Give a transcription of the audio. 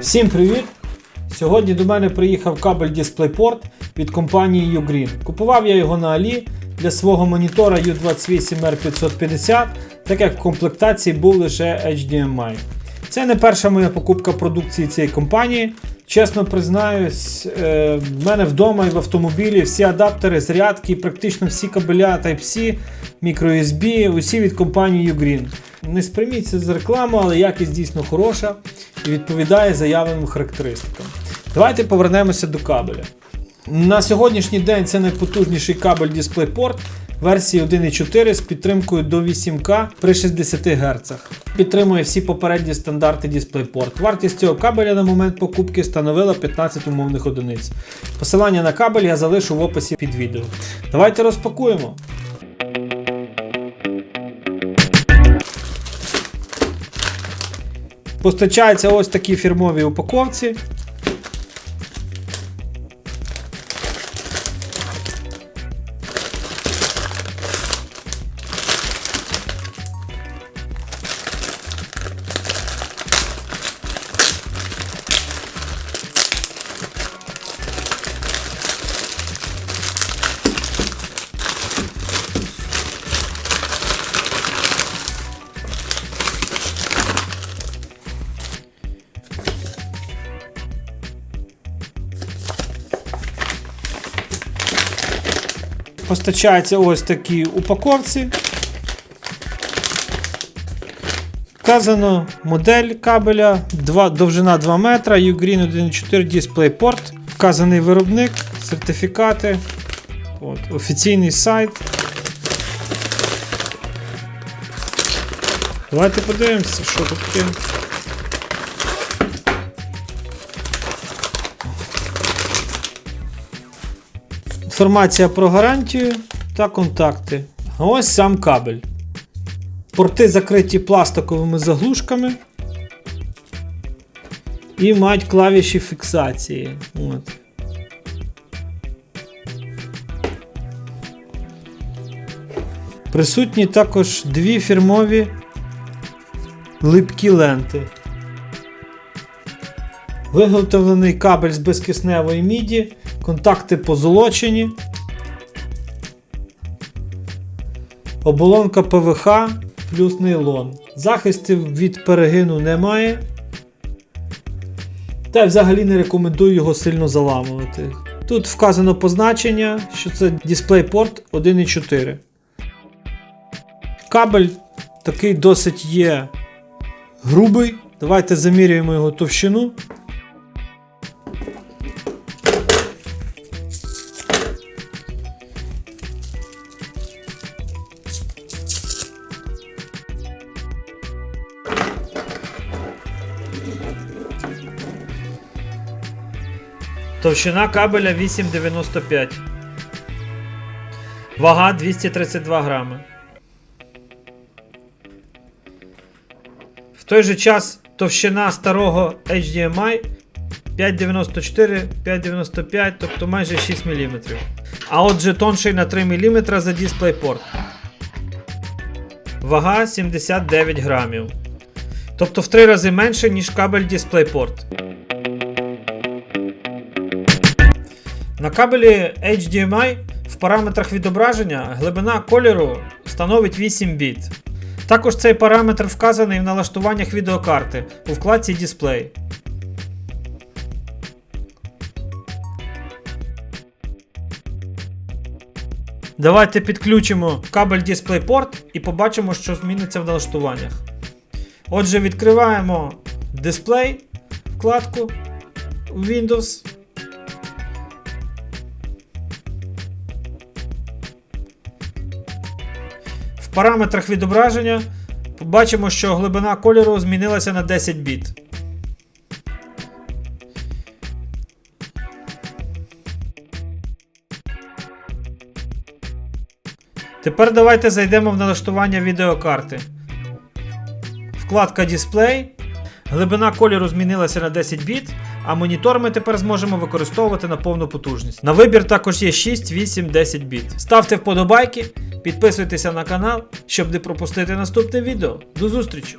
Всім привіт! Сьогодні до мене приїхав кабель DisplayPort від компанії Ugreen. Купував я його на Алі для свого монітора U28R550, так як в комплектації був лише HDMI. Це не перша моя покупка продукції цієї компанії. Чесно признаюсь, е, в мене вдома і в автомобілі всі адаптери, зарядки, практично всі кабеля Type-C, microUSB, усі від компанії Ugreen. Не сприйміться з рекламу, але якість дійсно хороша і відповідає заявленим характеристикам. Давайте повернемося до кабеля. На сьогоднішній день це найпотужніший кабель DisplayPort версії 1.4 з підтримкою до 8К при 60 Гц. Підтримує всі попередні стандарти DisplayPort. Вартість цього кабеля на момент покупки становила 15 умовних одиниць. Посилання на кабель я залишу в описі під відео. Давайте розпакуємо. Постачаються ось такі фірмові упаковці. Постачаються ось такі упаковці. Вказано модель кабеля, 2, довжина 2 метра, Ugreen 1.4 DisplayPort, вказаний виробник, сертифікати, От, офіційний сайт. Давайте подивимося, що тут таке. Інформація про гарантію та контакти. Ось сам кабель. Порти закриті пластиковими заглушками. І мають клавіші фіксації. От. Присутні також дві фірмові липкі ленти. Виготовлений кабель з безкисневої міді, контакти позолочені. Оболонка ПВХ плюс нейлон. Захистів від перегину немає. Та й взагалі не рекомендую його сильно заламувати. Тут вказано позначення, що це DisplayPort 1.4. Кабель такий досить є грубий. Давайте замірюємо його товщину. Товщина кабеля 8,95. Вага 232 грами. В той же час товщина старого HDMI 5,94, 5,95, тобто майже 6 мм. А отже тонший на 3 мм за DisplayPort. Вага 79 грамів. Тобто в 3 рази менше, ніж кабель DisplayPort. На кабелі HDMI в параметрах відображення глибина кольору становить 8 біт. Також цей параметр вказаний в налаштуваннях відеокарти у вкладці Дисплей. Давайте підключимо кабель DisplayPort і побачимо, що зміниться в налаштуваннях. Отже, відкриваємо дисплей, вкладку Windows. Параметрах відображення побачимо, що глибина кольору змінилася на 10 біт. Тепер давайте зайдемо в налаштування відеокарти. Вкладка Display. Глибина кольору змінилася на 10 біт, а монітор ми тепер зможемо використовувати на повну потужність. На вибір також є 6, 8, 10 біт. Ставте вподобайки, підписуйтеся на канал, щоб не пропустити наступне відео. До зустрічі!